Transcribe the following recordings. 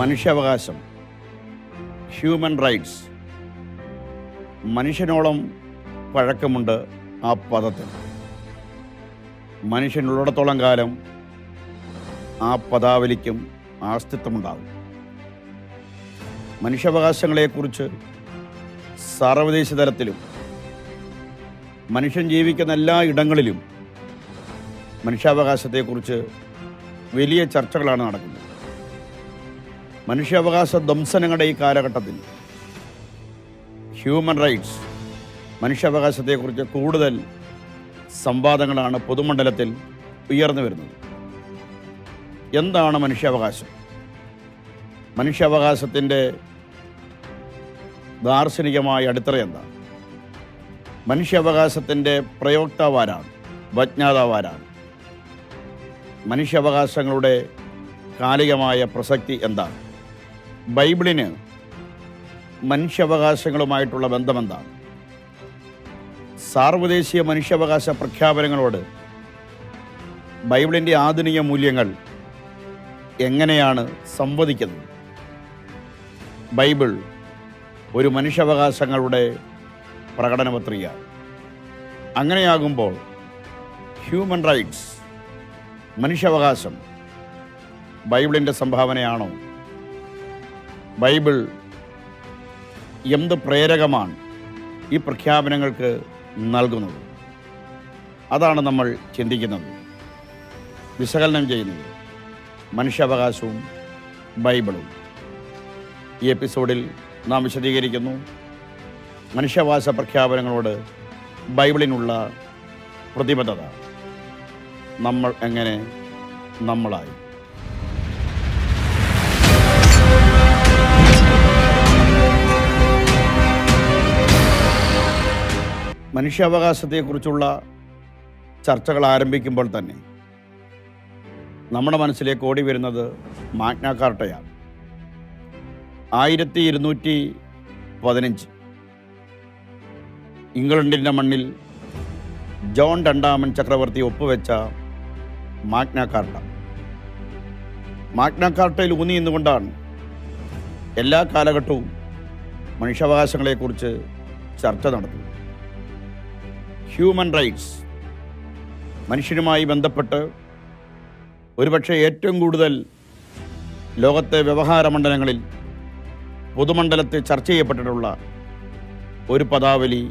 മനുഷ്യാവകാശം human rights മനുഷ്യനോളം പഴക്കമുണ്ട് ആ പദത്തിന് മനുഷ്യനുള്ളിടത്തോളം കാലം ആ പദാവലിക്കും അസ്തിത്വമുണ്ടാകും മനുഷ്യാവകാശങ്ങളെക്കുറിച്ച് സർവദേശ തലത്തിലും മനുഷ്യൻ ജീവിക്കുന്ന എല്ലാ ഇടങ്ങളിലും മനുഷ്യാവകാശത്തെക്കുറിച്ച് വലിയ ചർച്ചകളാണ് നടക്കുന്നത്. മനുഷ്യാവകാശ ധ്വംസനങ്ങളുടെ ഈ കാലഘട്ടത്തിൽ ഹ്യൂമൻ റൈറ്റ്സ് മനുഷ്യാവകാശത്തെക്കുറിച്ച് കൂടുതൽ സംവാദങ്ങളാണ് പൊതുമണ്ഡലത്തിൽ ഉയർന്നു വരുന്നത്. എന്താണ് മനുഷ്യാവകാശം? മനുഷ്യാവകാശത്തിന്റെ ദാർശനികമായ അടിത്തറ എന്താണ് മനുഷ്യാവകാശത്തിന്റെ പ്രയോക്താവാരാണ് വജ്ഞാതാവാരാണ്. മനുഷ്യാവകാശങ്ങളുടെ കാലികമായ പ്രസക്തി എന്താണ്? ബൈബിളിന് മനുഷ്യാവകാശങ്ങളുമായിട്ടുള്ള ബന്ധമെന്താണ്? സാർവദേശീയ മനുഷ്യാവകാശ പ്രഖ്യാപനങ്ങളോട് ബൈബിളിന്റെ ആധുനിക മൂല്യങ്ങൾ എങ്ങനെയാണ് സംവദിക്കുന്നത്? ബൈബിൾ ഒരു മനുഷ്യാവകാശങ്ങളുടെ പ്രകടനപത്രിക. അങ്ങനെയാകുമ്പോൾ ഹ്യൂമൻ റൈറ്റ്സ് മനുഷ്യാവകാശം ബൈബിളിന്റെ സംഭാവനയാണോ ബൈബിൾ എന്ത് പ്രേരകമാണ് ഈ പ്രഖ്യാപനങ്ങൾക്ക് നൽകുന്നത്? അതാണ് നമ്മൾ ചിന്തിക്കുന്നത്. വിശകലനം ചെയ്യുന്നത്. മനുഷ്യാവകാശവും ബൈബിളും. ഈ എപ്പിസോഡിൽ നാം വിശദീകരിക്കുന്നു മനുഷ്യവാസ പ്രഖ്യാപനങ്ങളോട് ബൈബിളിനുള്ള പ്രതിബദ്ധത. നമ്മൾ എങ്ങനെ നമ്മളായി? മനുഷ്യാവകാശത്തെക്കുറിച്ചുള്ള ചർച്ചകൾ ആരംഭിക്കുമ്പോൾ തന്നെ നമ്മുടെ മനസ്സിലേക്ക് ഓടി വരുന്നത് മാഗ്ന കാർട്ടയാണ്. ആയിരത്തി ഇരുന്നൂറ്റി പതിനഞ്ച്. ഇംഗ്ലണ്ടിന്റെ മണ്ണിൽ ജോൺ രണ്ടാമൻ ചക്രവർത്തി ഒപ്പുവെച്ച മാഗ്ന കാർട്ട. മാഗ്ന കാർട്ടയിൽ ഊന്നി നിന്നുകൊണ്ടാണ് എല്ലാ കാലഘട്ടവും മനുഷ്യാവകാശങ്ങളെക്കുറിച്ച് ചർച്ച നടത്തുന്നത്. ഹ്യൂമൻ റൈറ്റ്സ് മനുഷ്യനുമായി ബന്ധപ്പെട്ട് ഒരുപക്ഷെ ഏറ്റവും കൂടുതൽ ലോകത്തെ വ്യവഹാര മണ്ഡലങ്ങളിൽ പൊതുമണ്ഡലത്തിൽ ചർച്ച ചെയ്യപ്പെട്ടിട്ടുള്ള ഒരു പദാവലി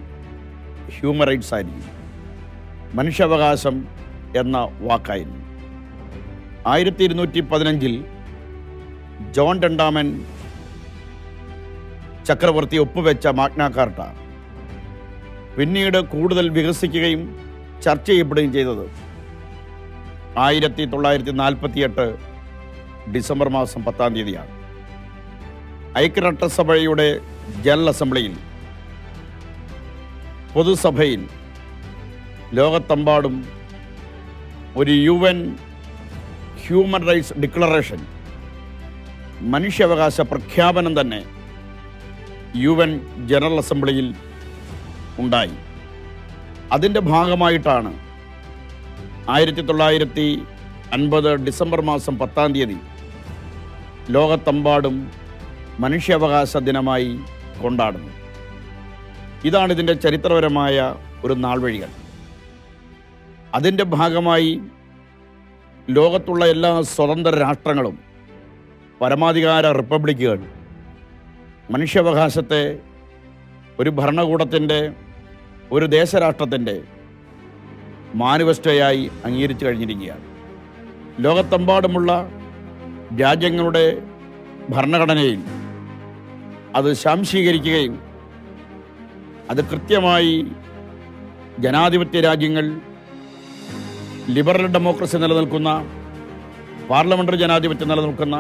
ഹ്യൂമൻ റൈറ്റ്സ് ആയിരിക്കും. മനുഷ്യാവകാശം എന്ന വാക്കായിരുന്നു. ആയിരത്തി ഇരുന്നൂറ്റി പതിനഞ്ചിൽ ജോൺ രണ്ടാമൻ ചക്രവർത്തി ഒപ്പുവെച്ച മാഗ്ന കാർട്ട പിന്നീട് കൂടുതൽ വികസിക്കുകയും ചർച്ച ചെയ്യപ്പെടുകയും ചെയ്തത് ആയിരത്തി തൊള്ളായിരത്തി നാൽപ്പത്തിയെട്ട് ഡിസംബർ മാസം പത്താം തീയതിയാണ്. ഐക്യരാഷ്ട്രസഭയുടെ ജനറൽ അസംബ്ലിയിൽ പൊതുസഭയിൽ ലോകത്തെമ്പാടും ഒരു U N human rights declaration മനുഷ്യാവകാശ പ്രഖ്യാപനം തന്നെ യു എൻ ജനറൽ അസംബ്ലിയിൽ ഉണ്ടായി. അതിന്റെ ഭാഗമായിട്ടാണ് ആയിരത്തി തൊള്ളായിരത്തി അൻപത് ഡിസംബർ മാസം പത്താം തീയതി ലോകത്തെമ്പാടും മനുഷ്യാവകാശ ദിനമായി കൊണ്ടാടുന്നു ഇതാണ് ഇതിന്റെ ചരിത്രപരമായ ഒരു നാൾവഴികൾ. അതിന്റെ ഭാഗമായി ലോകത്തുള്ള എല്ലാ സ്വതന്ത്ര രാഷ്ട്രങ്ങളും പരമാധികാര റിപ്പബ്ലിക്കുകൾ മനുഷ്യാവകാശത്തെ ഒരു ഭരണകൂടത്തിന്റെ ഒരു ദേശരാഷ്ട്രത്തിന്റെ മാനിഫെസ്റ്റോയായി അംഗീകരിച്ചു കഴിഞ്ഞിരിക്കുകയാണ്. ലോകത്തെമ്പാടുമുള്ള രാജ്യങ്ങളുടെ ഭരണഘടനയിൽ അത് ശാംശീകരിക്കുകയും അത് കൃത്യമായി ജനാധിപത്യ രാജ്യങ്ങൾ ലിബറൽ ഡെമോക്രസി നിലനിൽക്കുന്ന പാർലമെന്ററി ജനാധിപത്യം നിലനിൽക്കുന്ന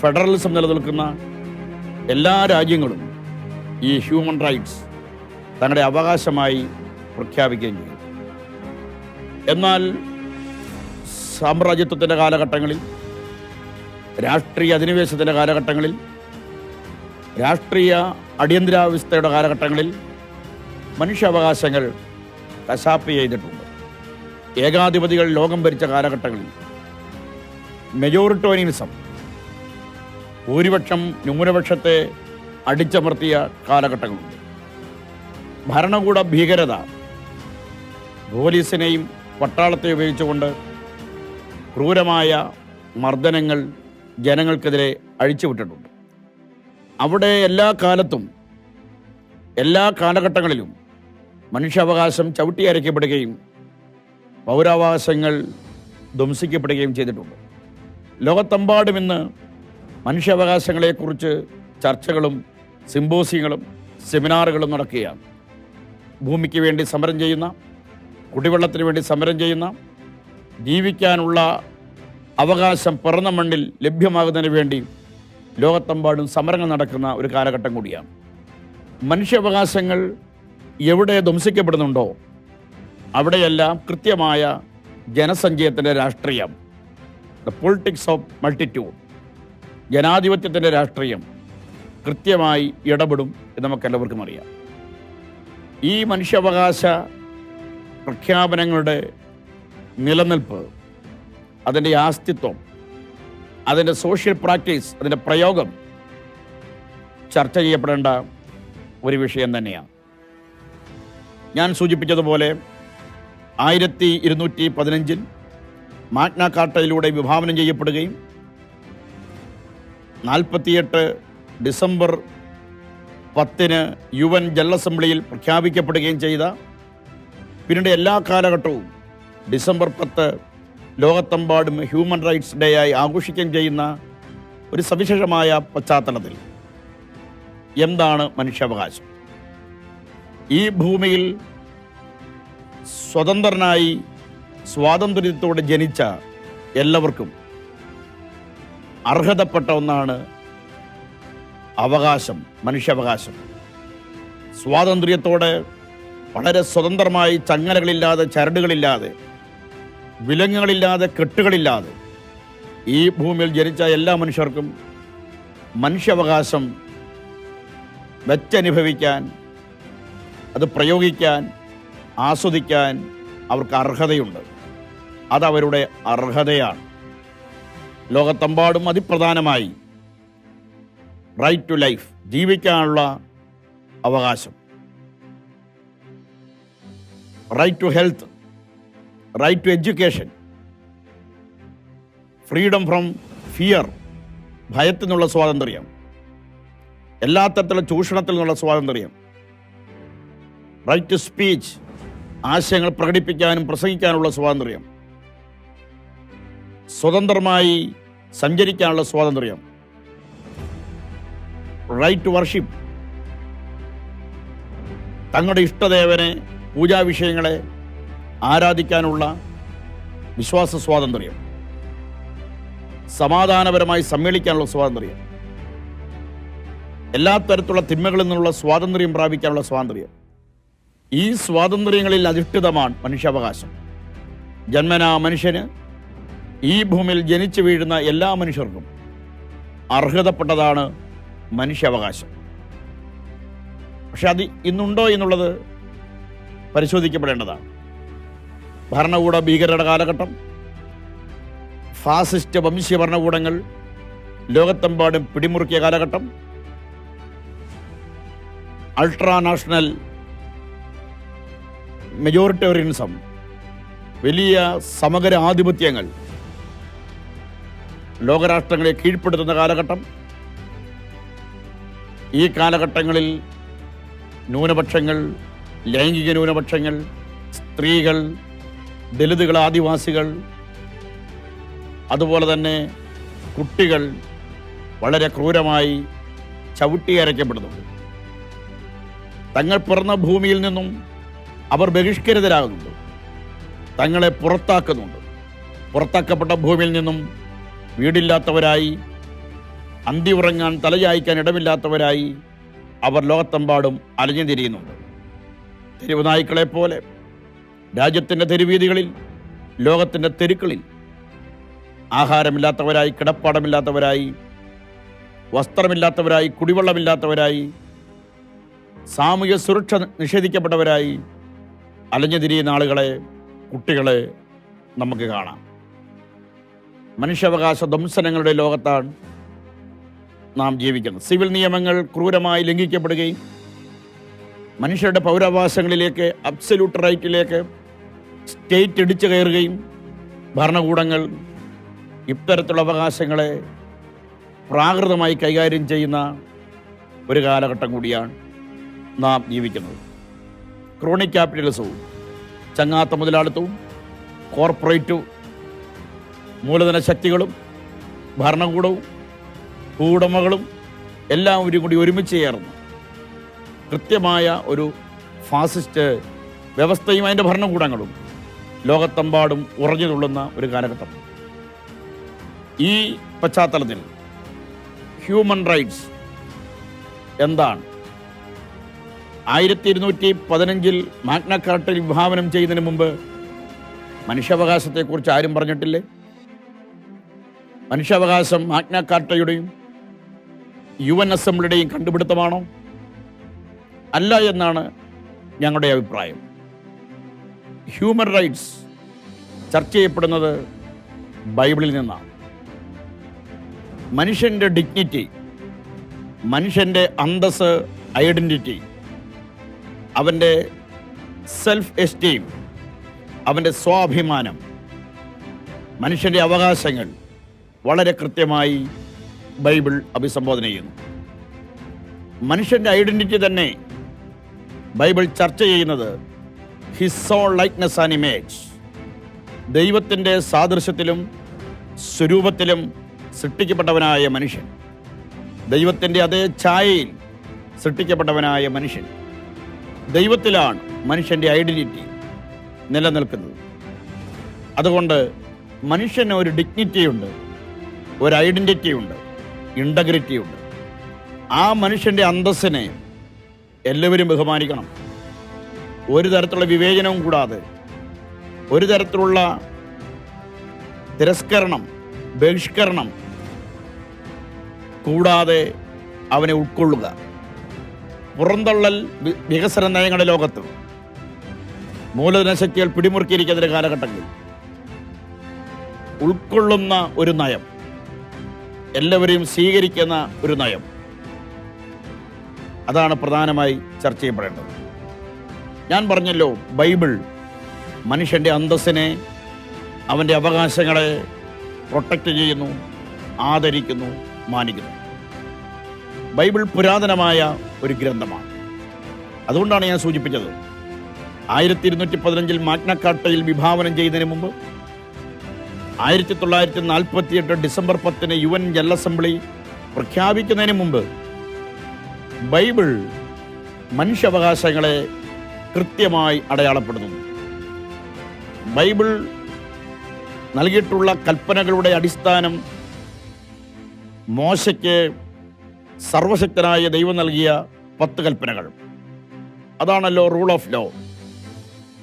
ഫെഡറലിസം നിലനിൽക്കുന്ന എല്ലാ രാജ്യങ്ങളും ഈ ഹ്യൂമൻ റൈറ്റ്സ് തങ്ങളുടെ അവകാശമായി പ്രഖ്യാപിക്കുകയും ചെയ്യും എന്നാൽ സാമ്രാജ്യത്വത്തിന്റെ കാലഘട്ടങ്ങളിൽ രാഷ്ട്രീയ അധിനിവേശത്തിന്റെ കാലഘട്ടങ്ങളിൽ രാഷ്ട്രീയ അടിയന്തരാവസ്ഥയുടെ കാലഘട്ടങ്ങളിൽ മനുഷ്യാവകാശങ്ങൾ കശാപ്പ് ചെയ്തിട്ടുണ്ട്. ഏകാധിപതികൾ ലോകം ഭരിച്ച കാലഘട്ടങ്ങളിൽ മെജോറിറ്റോനിസം ഭൂരിപക്ഷം ന്യൂനപക്ഷത്തെ അടിച്ചമർത്തിയ കാലഘട്ടങ്ങളുണ്ട്. ഭരണകൂട ഭീകരത. പോലീസിനെയും പട്ടാളത്തെ ഉപയോഗിച്ചുകൊണ്ട് ക്രൂരമായ മർദ്ദനങ്ങൾ ജനങ്ങൾക്കെതിരെ അഴിച്ചുവിട്ടിട്ടുണ്ട്. അവിടെ എല്ലാ കാലത്തും എല്ലാ കാലഘട്ടങ്ങളിലും മനുഷ്യാവകാശം ചവിട്ടിയരയ്ക്കപ്പെടുകയും പൗരാവകാശങ്ങൾ ധ്വംസിക്കപ്പെടുകയും ചെയ്തിട്ടുണ്ട്. ലോകത്തെമ്പാടും ഇന്ന് മനുഷ്യാവകാശങ്ങളെക്കുറിച്ച് ചർച്ചകളും സിമ്പോസിയങ്ങളും സെമിനാറുകളും നടക്കുകയാണ്. ഭൂമിക്ക് വേണ്ടി സമരം ചെയ്യുന്ന കുടിവെള്ളത്തിന് വേണ്ടി സമരം ചെയ്യുന്ന ജീവിക്കാനുള്ള അവകാശം പിറന്ന മണ്ണിൽ ലഭ്യമാകുന്നതിന് വേണ്ടി ലോകത്തെമ്പാടും സമരങ്ങൾ നടക്കുന്ന ഒരു കാലഘട്ടം കൂടിയാണ്. മനുഷ്യാവകാശങ്ങൾ എവിടെ ധ്വംസിക്കപ്പെടുന്നുണ്ടോ അവിടെയെല്ലാം കൃത്യമായ ജനസഞ്ചയത്തിന്റെ രാഷ്ട്രീയം. ദ പൊളിറ്റിക്സ് ഓഫ് മൾട്ടിറ്റ്യൂഡ് ജനാധിപത്യത്തിന്റെ രാഷ്ട്രീയം കൃത്യമായി ഇടപെടും എന്ന് നമുക്കെല്ലാവർക്കും അറിയാം. ഈ മനുഷ്യാവകാശ പ്രഖ്യാപനങ്ങളുടെ നിലനിൽപ്പ് അതിന്റെ ആസ്തിത്വം അതിന്റെ സോഷ്യൽ പ്രാക്ടീസ് അതിന്റെ പ്രയോഗം ചർച്ച ചെയ്യപ്പെടേണ്ട ഒരു വിഷയം തന്നെയാണ്. ഞാൻ സൂചിപ്പിച്ചതുപോലെ ആയിരത്തി ഇരുന്നൂറ്റി പതിനഞ്ചിൽ മാഗ്ന കാർട്ടയിലൂടെ വിഭാവനം ചെയ്യപ്പെടുകയും നാൽപ്പത്തിയെട്ട് ഡിസംബർ പത്തിന് യു എൻ ജനറൽ അസംബ്ലിയിൽ പ്രഖ്യാപിക്കപ്പെടുകയും ചെയ്ത പിന്നീട് എല്ലാ കാലഘട്ടവും ഡിസംബർ പത്ത് ലോകത്തെമ്പാടും ഹ്യൂമൻ റൈറ്റ്സ് ഡേ ആയി ആഘോഷിക്കുകയും ചെയ്യുന്ന ഒരു സവിശേഷമായ പശ്ചാത്തലത്തിൽ എന്താണ് മനുഷ്യാവകാശം? ഈ ഭൂമിയിൽ സ്വതന്ത്രനായി സ്വാതന്ത്ര്യത്തോടെ ജനിച്ച എല്ലാവർക്കും അർഹതപ്പെട്ട ഒന്നാണ് അവകാശം മനുഷ്യാവകാശം. സ്വാതന്ത്ര്യത്തോടെ വളരെ സ്വതന്ത്രമായി ചങ്ങലകളില്ലാതെ ചരടുകളില്ലാതെ വിലങ്ങുകളില്ലാതെ കെട്ടുകളില്ലാതെ ഈ ഭൂമിയിൽ ജനിച്ച എല്ലാ മനുഷ്യർക്കും മനുഷ്യാവകാശം വെച്ചനുഭവിക്കാൻ അത് പ്രയോഗിക്കാൻ ആസ്വദിക്കാൻ അവർക്ക് അർഹതയുണ്ട്. അതവരുടെ അർഹതയാണ്. ലോകത്തെമ്പാടും അതിപ്രധാനമായി റൈറ്റ് ടു ലൈഫ് ജീവിക്കാനുള്ള അവകാശം. Right to health right to education freedom from fear ഭയത്തിൽ നിന്നുള്ള സ്വാതന്ത്ര്യം. എല്ലാ തരത്തിലുള്ള ചൂഷണത്തിൽ നിന്നുള്ള സ്വാതന്ത്ര്യം. റൈറ്റ് ടു സ്പീച്ച് ആശയങ്ങൾ പ്രകടിപ്പിക്കാനും പ്രസംഗിക്കാനുള്ള സ്വാതന്ത്ര്യം. സ്വതന്ത്രമായി സഞ്ചരിക്കാനുള്ള സ്വാതന്ത്ര്യം. Right worship. തങ്ങളുടെ ഇഷ്ടദേവനെ പൂജാവിഷയങ്ങളെ ആരാധിക്കാനുള്ള വിശ്വാസ സ്വാതന്ത്ര്യം. സമാധാനപരമായി സമ്മേളിക്കാനുള്ള സ്വാതന്ത്ര്യം. എല്ലാ തരത്തിലുള്ള തിന്മകളിൽ നിന്നുള്ള സ്വാതന്ത്ര്യം പ്രാപിക്കാനുള്ള സ്വാതന്ത്ര്യം. ഈ സ്വാതന്ത്ര്യങ്ങളിൽ അധിഷ്ഠിതമാണ് മനുഷ്യാവകാശം. ജന്മനാ മനുഷ്യന് ഈ ഭൂമിയിൽ ജനിച്ചു വീഴുന്ന എല്ലാ മനുഷ്യർക്കും അർഹതപ്പെട്ടതാണ് മനുഷ്യാവകാശം. പക്ഷെ അത് ഇന്നുണ്ടോ എന്നുള്ളത് പരിശോധിക്കപ്പെടേണ്ടതാണ്. ഭരണകൂട ഭീകരരുടെ കാലഘട്ടം ഫാസിസ്റ്റ് വംശീയ ഭരണകൂടങ്ങൾ ലോകത്തെമ്പാടും പിടിമുറുക്കിയ കാലഘട്ടം അൾട്രാ നാഷണൽ മെജോറിറ്റേറിയനിസം വലിയ സമഗ്ര ആധിപത്യങ്ങൾ ലോകരാഷ്ട്രങ്ങളെ കീഴ്പ്പെടുത്തുന്ന കാലഘട്ടം ഈ കാലഘട്ടങ്ങളിൽ ന്യൂനപക്ഷങ്ങൾ ലൈംഗിക ന്യൂനപക്ഷങ്ങൾ സ്ത്രീകൾ ദലിതുകൾ ആദിവാസികൾ അതുപോലെ തന്നെ കുട്ടികൾ വളരെ ക്രൂരമായി ചവിട്ടിയരയ്ക്കപ്പെടുന്നുണ്ട് തങ്ങൾ പിറന്ന ഭൂമിയിൽ നിന്നും അവർ ബഹിഷ്കരിതരാകുന്നുണ്ട്. തങ്ങളെ പുറത്താക്കുന്നുണ്ട്. പുറത്താക്കപ്പെട്ട ഭൂമിയിൽ നിന്നും വീടില്ലാത്തവരായി അന്തി ഉറങ്ങാൻ തലചായ്ക്കാൻ ഇടമില്ലാത്തവരായി അവർ ലോകത്തെമ്പാടും അലഞ്ഞു തിരിയുന്നുണ്ട് തെരുവ് പോലെ രാജ്യത്തിന്റെ തെരുവീതികളിൽ ലോകത്തിന്റെ തെരുക്കളിൽ ആഹാരമില്ലാത്തവരായി കിടപ്പാടമില്ലാത്തവരായി വസ്ത്രമില്ലാത്തവരായി കുടിവെള്ളമില്ലാത്തവരായി സാമൂഹ്യ സുരക്ഷ നിഷേധിക്കപ്പെട്ടവരായി അലഞ്ഞു തിരിയുന്ന ആളുകളെ കുട്ടികളെ നമുക്ക് കാണാം. മനുഷ്യാവകാശ ധംസനങ്ങളുടെ ലോകത്താണ് നാം ജീവിക്കുന്നത് സിവിൽ നിയമങ്ങൾ ക്രൂരമായി ലംഘിക്കപ്പെടുകയും മനുഷ്യരുടെ പൗരാവകാശങ്ങളിലേക്ക് അബ്സല്യൂട്ട് റൈറ്റിലേക്ക് സ്റ്റേറ്റ് ഇടിച്ചു കയറുകയും ഭരണകൂടങ്ങൾ ഇത്തരത്തിലുള്ള അവകാശങ്ങളെ പ്രാകൃതമായി കൈകാര്യം ചെയ്യുന്ന ഒരു കാലഘട്ടം കൂടിയാണ് നാം ജീവിക്കുന്നത്. ക്രോണിക് ക്യാപിറ്റലിസവും ചങ്ങാത്ത മുതലാളിത്തവും കോർപ്പറേറ്റ് മൂലധന ശക്തികളും ഭരണകൂടവും ഭൂവുടമകളും എല്ലാവരും കൂടി ഒരുമിച്ച് ചേർന്ന് കൃത്യമായ ഒരു ഫാസിസ്റ്റ് വ്യവസ്ഥയും അതിന്റെ ഭരണകൂടങ്ങളും ലോകത്തെമ്പാടും ഉറഞ്ഞു തുള്ളുന്ന ഒരു കാലഘട്ടം. ഈ പശ്ചാത്തലത്തിൽ ഹ്യൂമൻ റൈറ്റ്സ് എന്താണ്? ആയിരത്തി ഇരുന്നൂറ്റി പതിനഞ്ചിൽ മാഗ്നക്കാർട്ടിൽ വിഭാവനം ചെയ്യുന്നതിന് മുമ്പ് മനുഷ്യാവകാശത്തെക്കുറിച്ച് ആരും പറഞ്ഞിട്ടില്ലേ? മനുഷ്യാവകാശം മാഗ്നക്കാർട്ടയുടെയും യു എൻ അസംബ്ലിയുടെയും കണ്ടുപിടുത്തമാണോ? അല്ല എന്നാണ് ഞങ്ങളുടെ അഭിപ്രായം. ഹ്യൂമൻ റൈറ്റ്സ് ചർച്ച ചെയ്യപ്പെടുന്നത് ബൈബിളിൽ നിന്നാണ്. മനുഷ്യന്റെ ഡിഗ്നിറ്റി മനുഷ്യന്റെ അന്തസ് ഐഡന്റിറ്റി അവന്റെ സെൽഫ് എസ്റ്റീം അവന്റെ സ്വാഭിമാനം മനുഷ്യന്റെ അവകാശങ്ങൾ വളരെ കൃത്യമായി ബൈബിൾ അഭിസംബോധന ചെയ്യുന്നു. മനുഷ്യന്റെ ഐഡന്റിറ്റി തന്നെ ബൈബിൾ ചർച്ച ചെയ്യുന്നത് his own likeness and image. ദൈവത്തിന്റെ സാദൃശ്യത്തിലും സ്വരൂപത്തിലും സൃഷ്ടിക്കപ്പെട്ടവനായ മനുഷ്യൻ. ദൈവത്തിന്റെ അതേ ഛായയിൽ സൃഷ്ടിക്കപ്പെട്ടവനായ മനുഷ്യൻ. ദൈവത്തിലാണ് മനുഷ്യന്റെ ഐഡന്റിറ്റി നിലനിൽക്കുന്നത്. അതുകൊണ്ട് മനുഷ്യന് ഒരു ഡിഗ്നിറ്റിയുണ്ട് ഒരു ഐഡന്റിറ്റി ഉണ്ട്. ആ മനുഷ്യന്റെ അന്തസ്സിനെ എല്ലാവരും ബഹുമാനിക്കണം. ഒരു തരത്തിലുള്ള വിവേചനവും കൂടാതെ ഒരു തരത്തിലുള്ള തിരസ്കരണം ബഹിഷ്കരണം കൂടാതെ അവനെ ഉൾക്കൊള്ളുക. പുറന്തള്ളൽ വികസന നയങ്ങളുടെ ലോകത്ത് മൂലധനശക്തികൾ പിടിമുറുക്കിയിരിക്കുന്ന കാലഘട്ടങ്ങളിൽ ഉൾക്കൊള്ളുന്ന ഒരു നയം. എല്ലാവരെയും സ്വീകരിക്കുന്ന ഒരു നയം. അതാണ് പ്രധാനമായി ചർച്ച ചെയ്യപ്പെടേണ്ടത്. ഞാൻ പറഞ്ഞല്ലോ ബൈബിൾ മനുഷ്യന്റെ അന്തസ്സിനെ അവന്റെ അവകാശങ്ങളെ പ്രൊട്ടക്റ്റ് ചെയ്യുന്നു ആദരിക്കുന്നു മാനിക്കുന്നു. ബൈബിൾ പുരാതനമായ ഒരു ഗ്രന്ഥമാണ്. അതുകൊണ്ടാണ് ഞാൻ സൂചിപ്പിച്ചത്. ആയിരത്തി ഇരുന്നൂറ്റി പതിനഞ്ചിൽ മാഗ്നക്കാട്ടയിൽ വിഭാവനം ചെയ്തതിന് മുമ്പ് ആയിരത്തി തൊള്ളായിരത്തി നാൽപ്പത്തിയെട്ട് ഡിസംബർ പത്തിന് യു എൻ ജനറൽ അസംബ്ലി പ്രഖ്യാപിക്കുന്നതിന് മുമ്പ് ബൈബിൾ മനുഷ്യാവകാശങ്ങളെ കൃത്യമായി അടയാളപ്പെടുത്തുന്നു ബൈബിൾ നൽകിയിട്ടുള്ള കൽപ്പനകളുടെ അടിസ്ഥാനം മോശയ്ക്ക് സർവശക്തനായ ദൈവം നൽകിയ പത്ത് കൽപ്പനകൾ. അതാണല്ലോ റൂൾ ഓഫ് ലോ.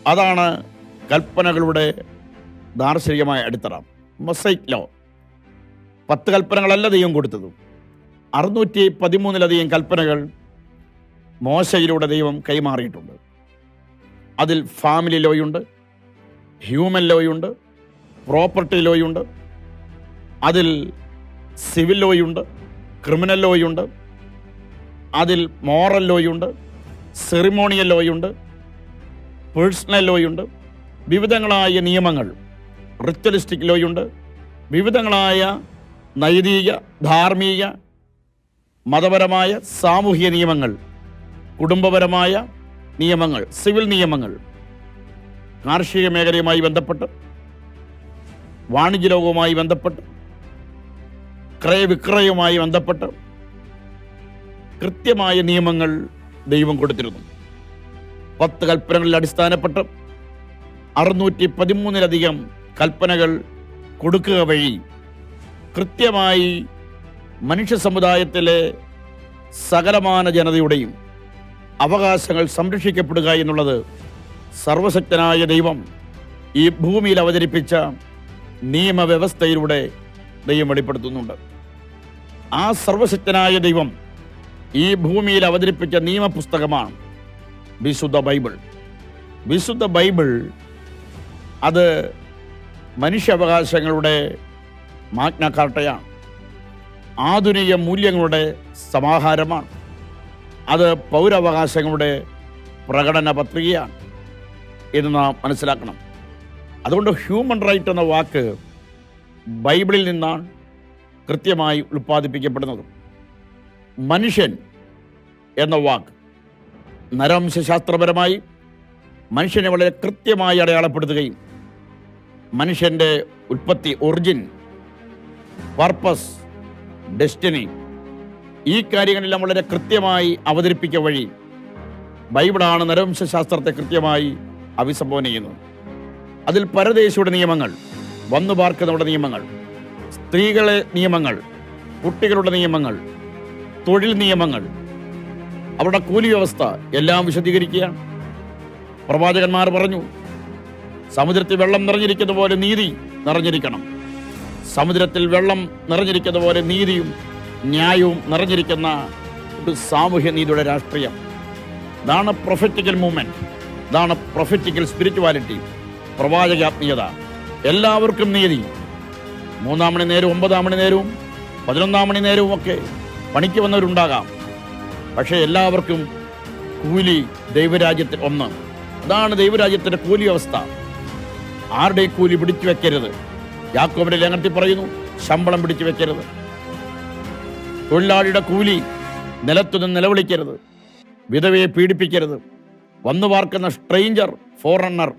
അതാണ് കൽപ്പനകളുടെ ദാർശനികമായ അടിത്തറ. മൊസൈക് ലോ പത്ത് കൽപ്പനകളല്ല ദൈവം കൊടുത്തത്. അറുന്നൂറ്റി പതിമൂന്നിലധികം കൽപ്പനകൾ മോശയിലൂടെ ദൈവം കൈമാറിയിട്ടുണ്ട്. അതിൽ ഫാമിലി ലോയുണ്ട് ഹ്യൂമൻ ലോയുണ്ട് പ്രോപ്പർട്ടി ലോയുണ്ട് അതിൽ സിവിൽ ലോയുണ്ട് ക്രിമിനൽ ലോയുണ്ട് അതിൽ മോറൽ ലോയുണ്ട് സെറിമോണിയൽ ലോയുണ്ട് പേഴ്സണൽ ലോയുണ്ട് വിവിധങ്ങളായ നിയമങ്ങൾ. റിച്വലിസ്റ്റിക് ലോയുണ്ട്. വിവിധങ്ങളായ നൈതിക ധാർമ്മിക മതപരമായ സാമൂഹിക നിയമങ്ങൾ കുടുംബപരമായ നിയമങ്ങൾ സിവിൽ നിയമങ്ങൾ കാർഷിക മേഖലയുമായി ബന്ധപ്പെട്ട് വാണിജ്യ ലോകവുമായി ബന്ധപ്പെട്ട് ക്രയവിക്രയവുമായി ബന്ധപ്പെട്ട് കൃത്യമായ നിയമങ്ങൾ ദൈവം കൊടുത്തിരുന്നു. പത്ത് കൽപ്പനകളിൽ അടിസ്ഥാനപ്പെട്ട് അറുന്നൂറ്റി പതിമൂന്നിലധികം കൽപ്പനകൾ കൊടുക്കുക വഴി കൃത്യമായി മനുഷ്യ സമുദായത്തിലെ സകലമാന ജനതയുടെയും അവകാശങ്ങൾ സംരക്ഷിക്കപ്പെടുക എന്നുള്ളത് സർവശക്തനായ ദൈവം ഈ ഭൂമിയിൽ അവതരിപ്പിച്ച നിയമവ്യവസ്ഥയിലൂടെ ദൈവം വെളിപ്പെടുത്തുന്നുണ്ട്. ആ സർവശക്തനായ ദൈവം ഈ ഭൂമിയിൽ അവതരിപ്പിച്ച നിയമപുസ്തകമാണ് വിശുദ്ധ ബൈബിൾ. വിശുദ്ധ ബൈബിൾ അത് മനുഷ്യാവകാശങ്ങളുടെ മാഗ്ന കാർട്ടയാണ്. ആധുനിക മൂല്യങ്ങളുടെ സമാഹാരമാണ്. അത് പൗരാവകാശങ്ങളുടെ പ്രകടന പത്രികയാണ് എന്ന് നാം മനസ്സിലാക്കണം. അതുകൊണ്ട് ഹ്യൂമൻ റൈറ്റ് എന്ന വാക്ക് ബൈബിളിൽ നിന്നാണ് കൃത്യമായി ഉൽപ്പാദിപ്പിക്കപ്പെടുന്നത്. മനുഷ്യൻ എന്ന വാക്ക് നരവംശാസ്ത്രപരമായി മനുഷ്യനെ വളരെ കൃത്യമായി അടയാളപ്പെടുത്തുകയും മനുഷ്യന്റെ ഉൽപ്പത്തി ഒറിജിൻ പർപ്പസ് ഡെസ്റ്റിനി ഈ കാര്യങ്ങളെല്ലാം വളരെ കൃത്യമായി അവതരിപ്പിക്ക വഴി ബൈബിളാണ് നരവംശാസ്ത്രത്തെ കൃത്യമായി അഭിസംബോധന ചെയ്യുന്നത് അതിൽ പരദേശിയുടെ നിയമങ്ങൾ വന്നു പാർക്കുന്നവരുടെ നിയമങ്ങൾ സ്ത്രീകളെ നിയമങ്ങൾ കുട്ടികളുടെ നിയമങ്ങൾ തൊഴിൽ നിയമങ്ങൾ അവരുടെ കൂലി വ്യവസ്ഥ എല്ലാം വിശദീകരിക്കുകയാണ്. പ്രവാചകന്മാർ പറഞ്ഞു സമുദ്രത്തിൽ വെള്ളം നിറഞ്ഞിരിക്കുന്ന പോലെ നീതി നിറഞ്ഞിരിക്കണം. സമുദ്രത്തിൽ വെള്ളം നിറഞ്ഞിരിക്കുന്ന പോലെ നീതിയും ന്യായവും നിറഞ്ഞിരിക്കുന്ന ഒരു സാമൂഹ്യ നീതിയുടെ രാഷ്ട്രീയം. ഇതാണ് പ്രൊഫറ്റിക്കൽ മൂവ്മെന്റ് ഇതാണ് പ്രൊഫറ്റിക്കൽ സ്പിരിച്വാലിറ്റി പ്രവാചകാത്മീയത. എല്ലാവർക്കും നീതി. മൂന്നാം മണി നേരവും ഒമ്പതാം മണി നേരവും പതിനൊന്നാം മണി നേരവും ഒക്കെ പണിക്ക് വന്നവരുണ്ടാകാം. പക്ഷേ എല്ലാവർക്കും കൂലി ദൈവരാജ്യത്തിൽ ഒന്ന്. അതാണ് ദൈവരാജ്യത്തിന്റെ കൂലി വ്യവസ്ഥ ആരുടെ കൂലി പിടിച്ചു വെക്കരുത്? യാക്കോബിന്റെ ലേഖനത്തിൽ പറയുന്നു ശമ്പളം പിടിച്ചു വെക്കരുത്. തൊഴിലാളിയുടെ കൂലി നിലത്തുനിന്ന് നിലവിളിക്കരുത്. വിധവയെ പീഡിപ്പിക്കരുത്. വന്നു പാർക്കുന്ന സ്ട്രെയിഞ്ചർ ഫോറിനർ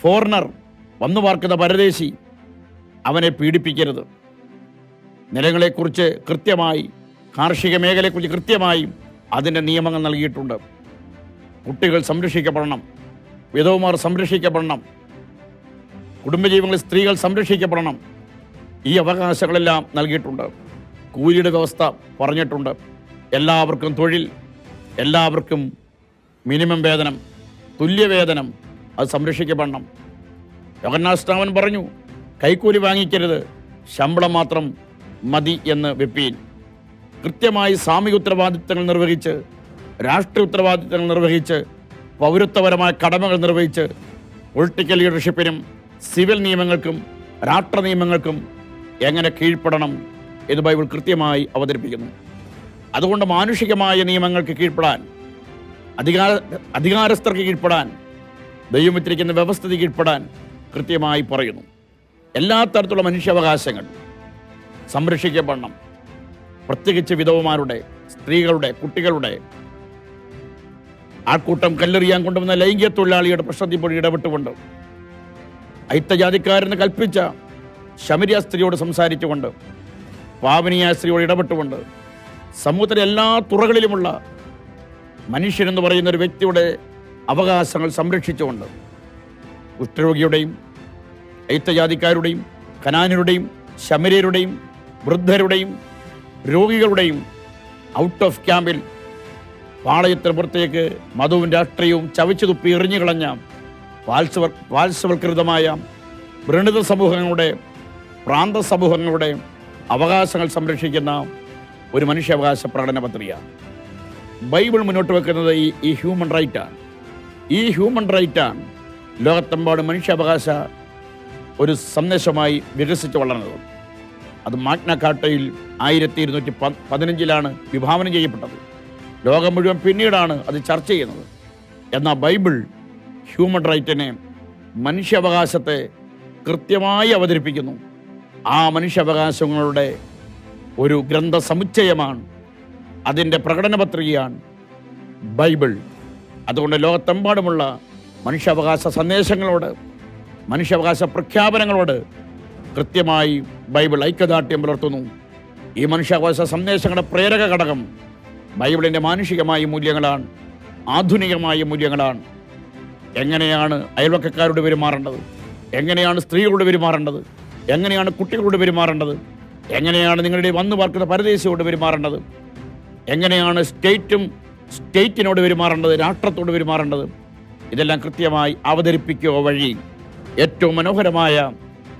ഫോറിനർ വന്നു പാർക്കുന്ന പരദേശി അവനെ പീഡിപ്പിക്കരുത്. നിലങ്ങളെക്കുറിച്ച് കൃത്യമായി കാർഷിക മേഖലയെക്കുറിച്ച് കൃത്യമായി അതിന്റെ നിയമങ്ങൾ നൽകിയിട്ടുണ്ട്. കുട്ടികൾ സംരക്ഷിക്കപ്പെടണം. വിധവമാർ സംരക്ഷിക്കപ്പെടണം. കുടുംബജീവങ്ങളിൽ സ്ത്രീകൾ സംരക്ഷിക്കപ്പെടണം. ഈ അവകാശങ്ങളെല്ലാം നൽകിയിട്ടുണ്ട്. കൂലിയുടെ വ്യവസ്ഥ പറഞ്ഞിട്ടുണ്ട്. എല്ലാവർക്കും തൊഴിൽ എല്ലാവർക്കും മിനിമം വേതനം തുല്യവേതനം അത് സംരക്ഷിക്കപ്പെടണം. യോഗന്നാസ്റ്റാമൻ പറഞ്ഞു കൈക്കൂലി വാങ്ങിക്കരുത് ശമ്പളം മാത്രം മതി എന്ന് വെപ്പീൻ. കൃത്യമായി സാമൂഹിക ഉത്തരവാദിത്തങ്ങൾ നിർവഹിച്ച് രാഷ്ട്രീയ ഉത്തരവാദിത്തങ്ങൾ നിർവഹിച്ച് പൗരത്വപരമായ കടമകൾ നിർവഹിച്ച് പൊളിറ്റിക്കൽ ലീഡർഷിപ്പിനും സിവിൽ നിയമങ്ങൾക്കും രാഷ്ട്ര നിയമങ്ങൾക്കും എങ്ങനെ കീഴ്പ്പെടണം എന്ന് ബൈബിൾ കൃത്യമായി അവതരിപ്പിക്കുന്നു. അതുകൊണ്ട് മാനുഷികമായ നിയമങ്ങൾക്ക് കീഴ്പ്പെടാൻ അധികാര അധികാരസ്ഥർക്ക് കീഴ്പ്പെടാൻ ദൈവം വെച്ചിരിക്കുന്ന വ്യവസ്ഥിതി കീഴ്പ്പെടാൻ കൃത്യമായി പറയുന്നു. എല്ലാ തരത്തിലുള്ള മനുഷ്യാവകാശങ്ങൾ സംരക്ഷിക്കപ്പെടണം. പ്രത്യേകിച്ച് വിധവമാരുടെ സ്ത്രീകളുടെ കുട്ടികളുടെ ആൾക്കൂട്ടം കല്ലെറിയാൻ കൊണ്ടുവന്ന ലൈംഗിക തൊഴിലാളിയുടെ പ്രശ്നത്തിൽ പോയി ഇടപെട്ടുകൊണ്ട് ഐത്തജാതിക്കാരന് കൽപ്പിച്ച ശമരിയ സ്ത്രീയോട് സംസാരിച്ചുകൊണ്ട് പാവനീയ സ്ത്രീയോട് ഇടപെട്ടുകൊണ്ട് സമൂഹത്തിലെ എല്ലാ തുറകളിലുമുള്ള മനുഷ്യനെന്ന് പറയുന്ന ഒരു വ്യക്തിയുടെ അവകാശങ്ങൾ സംരക്ഷിച്ചുകൊണ്ട് കുഷ്ഠരോഗിയുടെയും ഐത്തജാതിക്കാരുടെയും കനാനരുടെയും ശമരിയരുടെയും വൃദ്ധരുടെയും രോഗികളുടെയും ഔട്ട് ഓഫ് ക്യാമ്പിൽ പാളയത്തിന് പുറത്തേക്ക് മതവും രാഷ്ട്രീയവും ചവച്ചു തുപ്പി എറിഞ്ഞു കളഞ്ഞ വാത്സവ വാത്സവൽകൃതമായ വ്രണിത സമൂഹങ്ങളുടെ പ്രാന്ത സമൂഹങ്ങളുടെ അവകാശങ്ങൾ സംരക്ഷിക്കുന്ന ഒരു മനുഷ്യാവകാശ പ്രകടന പത്രിക. ബൈബിൾ മുന്നോട്ട് വെക്കുന്നത് ഈ ഈ ഹ്യൂമൻ റൈറ്റാണ് ഈ ഹ്യൂമൻ റൈറ്റാണ് ലോകത്തെമ്പാടും മനുഷ്യാവകാശ ഒരു സന്ദേശമായി വികസിച്ച് വളർന്നത്. അത് മാഗ്ന കാട്ടയിൽ ആയിരത്തി ഇരുന്നൂറ്റി പ പതിനഞ്ചിലാണ് വിഭാവനം ചെയ്യപ്പെട്ടത്. ലോകം മുഴുവൻ പിന്നീടാണ് അത് ചർച്ച ചെയ്യുന്നത്. എന്നാൽ ബൈബിൾ ഹ്യൂമൻ റൈറ്റിനെ മനുഷ്യാവകാശത്തെ കൃത്യമായി അവതരിപ്പിക്കുന്നു. ആ മനുഷ്യാവകാശങ്ങളുടെ ഒരു ഗ്രന്ഥ സമുച്ചയമാണ് അതിന്റെ പ്രകടന പത്രികയാണ് ബൈബിൾ. അതുകൊണ്ട് ലോകത്തെമ്പാടുമുള്ള മനുഷ്യാവകാശ സന്ദേശങ്ങളോട് മനുഷ്യാവകാശ പ്രഖ്യാപനങ്ങളോട് കൃത്യമായി ബൈബിൾ ഐക്യദാർഢ്യം പുലർത്തുന്നു. ഈ മനുഷ്യാവകാശ സന്ദേശങ്ങളുടെ പ്രേരക ഘടകം ബൈബിളിന്റെ മാനുഷികമായ മൂല്യങ്ങളാണ് ആധുനികമായ മൂല്യങ്ങളാണ്. എങ്ങനെയാണ് അയൽവക്കക്കാരോട് പെരുമാറേണ്ടത്? എങ്ങനെയാണ് സ്ത്രീകളോട് പെരുമാറേണ്ടത്? എങ്ങനെയാണ് കുട്ടികളോട് പെരുമാറേണ്ടത്? എങ്ങനെയാണ് നിങ്ങളുടെ വന്നു പാർക്കുന്ന പരദേശിയോട് പെരുമാറേണ്ടത്? എങ്ങനെയാണ് സ്റ്റേറ്റും സ്റ്റേറ്റിനോട് പെരുമാറേണ്ടത്? രാഷ്ട്രത്തോട് പെരുമാറേണ്ടത്? ഇതെല്ലാം കൃത്യമായി അവതരിപ്പിക്കുക വഴി ഏറ്റവും മനോഹരമായ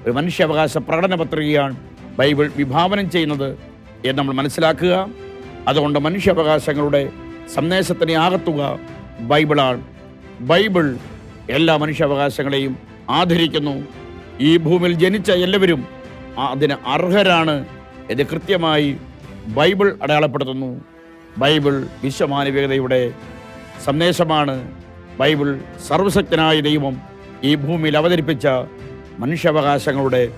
ഒരു മനുഷ്യാവകാശ പ്രകടന പത്രികയാണ് ബൈബിൾ വിഭാവനം ചെയ്യുന്നത് എന്ന് നമ്മൾ മനസ്സിലാക്കുക. അതുകൊണ്ട് മനുഷ്യാവകാശങ്ങളുടെ സന്ദേശത്തിനെ ആകത്തുക ബൈബിളാണ് ബൈബിൾ എല്ലാ മനുഷ്യാവകാശങ്ങളെയും ആദരിക്കുന്നു. ഈ ഭൂമിയിൽ ജനിച്ച എല്ലാവരും അതിന് അർഹരാണ് ഇത് കൃത്യമായി ബൈബിൾ അടയാളപ്പെടുത്തുന്നു. ബൈബിൾ വിശ്വമാനവികതയുടെ സന്ദേശമാണ്. ബൈബിൾ സർവശക്തനായ ദൈവം ഈ ഭൂമിയിൽ അവതരിപ്പിച്ച മനുഷ്യാവകാശങ്ങളുടെ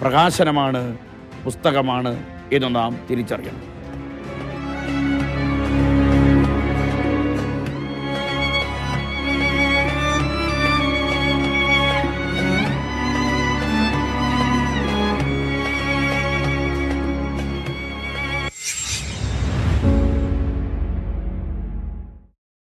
പ്രകാശനമാണ് പുസ്തകമാണ് എന്ന് നാം തിരിച്ചറിയണം.